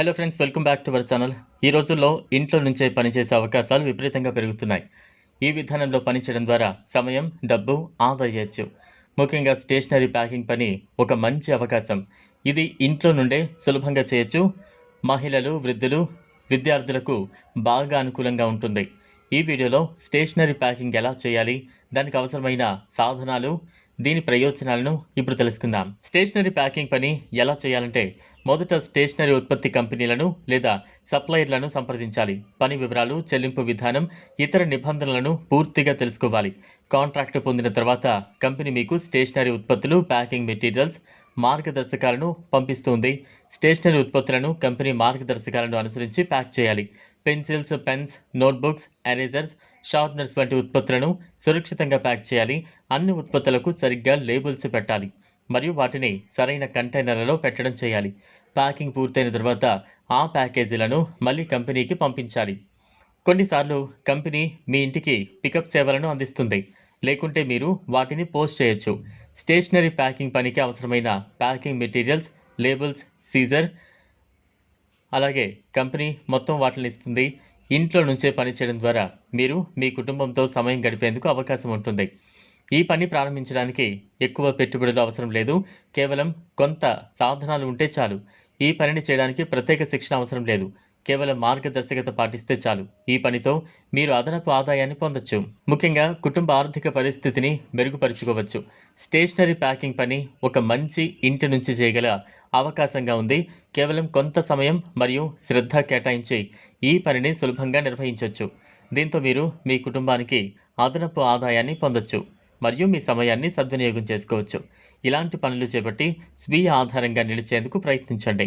Hello friends welcome back to our channel. ఈ రోజుల్లో ఇంట్లో నుంచే పనిచేసే అవకాశాలు విపరీతంగా పెరుగుతున్నాయి. ఈ విధానంలో పనిచేయడం ద్వారా సమయం డబ్బు ఆదా చేయొచ్చు ముఖ్యంగా స్టేషనరీ ప్యాకింగ్ పని ఒక మంచి అవకాశం. ఇది ఇంట్లో నుండే సులభంగా చేయొచ్చు. మహిళలు వృద్ధులు విద్యార్థులకు బాగా అనుకూలంగా ఉంటుంది. ఈ వీడియోలో స్టేషనరీ ప్యాకింగ్ ఎలా చేయాలి దానికి అవసరమైన సాధనాలు దీని ప్రయోజనాలను ఇప్పుడు తెలుసుకుందాం. స్టేషనరీ ప్యాకింగ్ పని ఎలా చేయాలంటే మొదట స్టేషనరీ ఉత్పత్తి కంపెనీలను లేదా సప్లయర్లను సంప్రదించాలి. పని వివరాలు చెల్లింపు విధానం ఇతర నిబంధనలను పూర్తిగా తెలుసుకోవాలి. కాంట్రాక్ట్ పొందిన తర్వాత కంపెనీ మీకు స్టేషనరీ ఉత్పత్తులు ప్యాకింగ్ మెటీరియల్స్ మార్గదర్శకాలను పంపిస్తుంది. స్టేషనరీ ఉత్పత్తులను కంపెనీ మార్గదర్శకాలను అనుసరించి ప్యాక్ చేయాలి. Pencils pens notebooks erasers sharpeners వంటి ఉత్పత్తులను సురక్షితంగా ప్యాక్ చేయాలి. అన్ని ఉత్పత్తులకు సరిగ్గా లేబుల్స్ పెట్టాలి మరియు వాటిని సరైన కంటైనర్లలో పెట్టడం చేయాలి. ప్యాకింగ్ పూర్తయిన తర్వాత ఆ ప్యాకేజీలను మళ్ళీ కంపెనీకి పంపించాలి. కొన్నిసార్లు కంపెనీ మీ ఇంటికి పికప్ సేవలను అందిస్తుంది. లేకుంటే మీరు వాటిని పోస్ట్ చేయొచ్చు. స్టేషనరీ ప్యాకింగ్ పనికి అవసరమైన ప్యాకింగ్ మెటీరియల్స్ లేబుల్స్ సీజర్ అలాగే కంపెనీ మొత్తం వాటిని ఇస్తుంది. ఇంట్లో నుంచే పని చేయడం ద్వారా మీరు మీ కుటుంబంతో సమయం గడిపేందుకు అవకాశం ఉంటుంది. ఈ పని ప్రారంభించడానికి ఎక్కువ పెట్టుబడులు అవసరం లేదు. కేవలం కొంత సాధనాలు ఉంటే చాలు. ఈ పనిని చేయడానికి ప్రత్యేక శిక్షణ అవసరం లేదు. కేవలం మార్గదర్శకత పాటిస్తే చాలు. ఈ పనితో మీరు అదనపు ఆదాయాన్ని పొందొచ్చు. ముఖ్యంగా కుటుంబ ఆర్థిక పరిస్థితిని మెరుగుపరుచుకోవచ్చు. స్టేషనరీ ప్యాకింగ్ పని ఒక మంచి ఇంటి నుంచి చేయగల అవకాశంగా ఉంది. కేవలం కొంత సమయం మరియు శ్రద్ధ కేటాయించి ఈ పనిని సులభంగా నిర్వహించవచ్చు దీంతో మీరు మీ కుటుంబానికి అదనపు ఆదాయాన్ని పొందొచ్చు మరియు మీ సమయాన్ని సద్వినియోగం చేసుకోవచ్చు. ఇలాంటి పనులు చేపట్టి స్వీయ ఆధారంగా నిలిచేందుకు ప్రయత్నించండి.